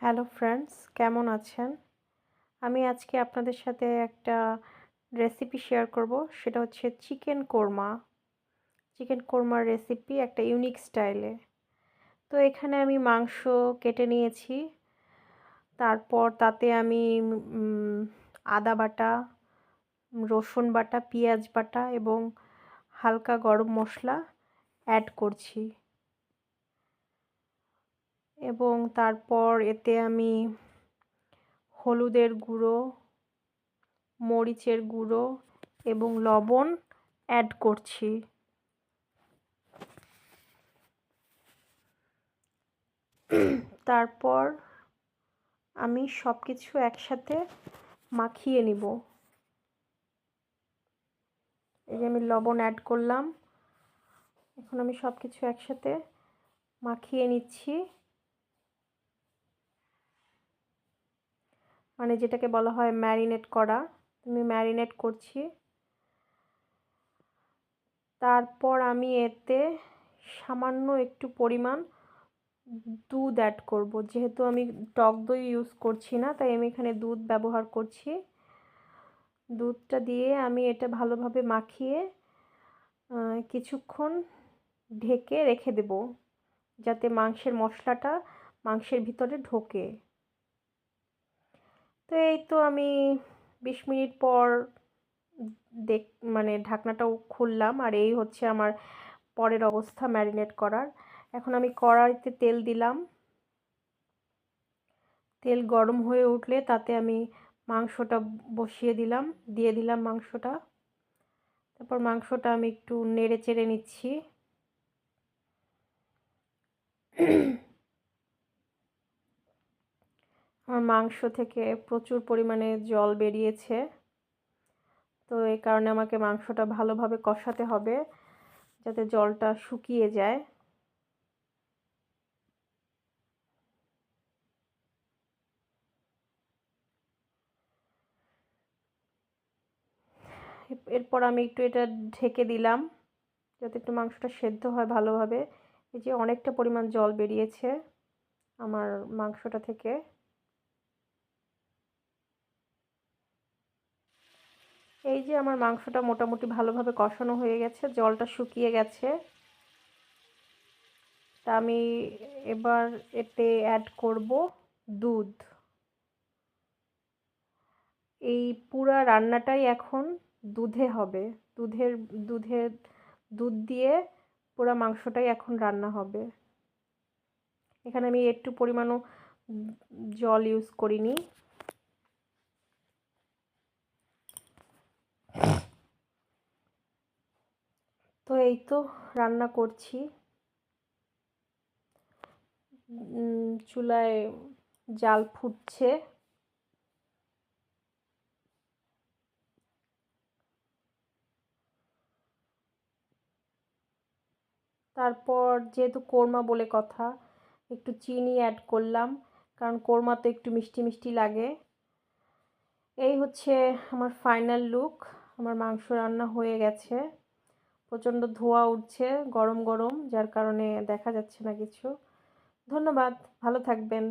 Hello friends কেমন আছেন? আমি আজকে আপনাদের সাথে একটা রেসিপি শেয়ার করব। সেটা হচ্ছে চিকেন কোরমা চিকেন কোরমার রেসিপি একটা ইউনিক স্টাইলে তো এখানে আমি মাংস কেটে নিয়েছি। তারপর তাতে আমি আদা বাটা, রসুন বাটা, পেঁয়াজ বাটা এবং হালকা গরম মশলা অ্যাড করছি। এবং তারপর এতে আমি হলুদের গুঁড়ো, মরিচের গুঁড়ো এবং লবণ অ্যাড করছি। তারপর আমি সব কিছু একসাথে মাখিয়ে নিব। এই যে আমি লবণ অ্যাড করলাম। এখন আমি সব কিছু একসাথে মাখিয়ে নিচ্ছি। মানে যেটাকে বলা হয় ম্যারিনেট করা। আমি ম্যারিনেট করছি। তারপর আমি এতে সামান্য একটু পরিমাণ দুধ অ্যাড করব। যেহেতু আমি টক দই ইউজ করছি না, তাই আমি এখানে দুধ ব্যবহার করছি। দুধটা দিয়ে আমি এটা ভালোভাবে মাখিয়ে কিছুক্ষণ ঢেকে রেখে দেব। যাতে মাংসের মশলাটা মাংসের ভিতরে ঢোকে। তো এই তো আমি বিশ মিনিট পর দেখ মানে ঢাকনাটাও খুললাম আর এই হচ্ছে আমার পরের অবস্থা ম্যারিনেট করার। এখন আমি কড়াইতে তেল দিলাম। তেল গরম হয়ে উঠলে তাতে আমি মাংসটা বসিয়ে দিলাম, দিয়ে দিলাম মাংসটা। তারপর মাংসটা আমি একটু নেড়ে চেড়ে নিচ্ছি। আমার মাংস থেকে প্রচুর পরিমাণে জল বেরিয়েছে। তো এই কারণে আমাকে মাংসটা ভালোভাবে কষাতে হবে যাতে জলটা শুকিয়ে যায়। এরপর আমি একটু এটা ঢেকে দিলাম যাতে একটু মাংসটা সেদ্ধ হয় ভালোভাবে। এই যে অনেকটা পরিমাণ জল বেরিয়েছে আমার মাংসটা থেকে। এই যে আমার মাংসটা মোটামুটি ভালোভাবে কষানো হয়ে গেছে, জলটা শুকিয়ে গেছে। তা আমি এবার এতে অ্যাড করব দুধ। এই পুরা রান্নাটাই এখন দুধে হবে। দুধের দুধের দুধ দিয়ে পুরা মাংসটাই এখন রান্না হবে। এখানে আমি একটু পরিমাণও জল ইউজ করিনি। এই তো রান্না করছি। চুলায় জাল ফুটছে। তারপর যেহেতু কোরমা বলে কথা, একটু চিনি অ্যাড করলাম, কারণ কোরমা তো একটু মিষ্টি মিষ্টি লাগে। এই হচ্ছে আমার ফাইনাল লুক আমার মাংস রান্না হয়ে গেছে। প্রচণ্ড ধোয়া উঠছে গরম গরম যার কারণে দেখা যাচ্ছে না কিছু। ধন্যবাদ ভালো থাকবেন।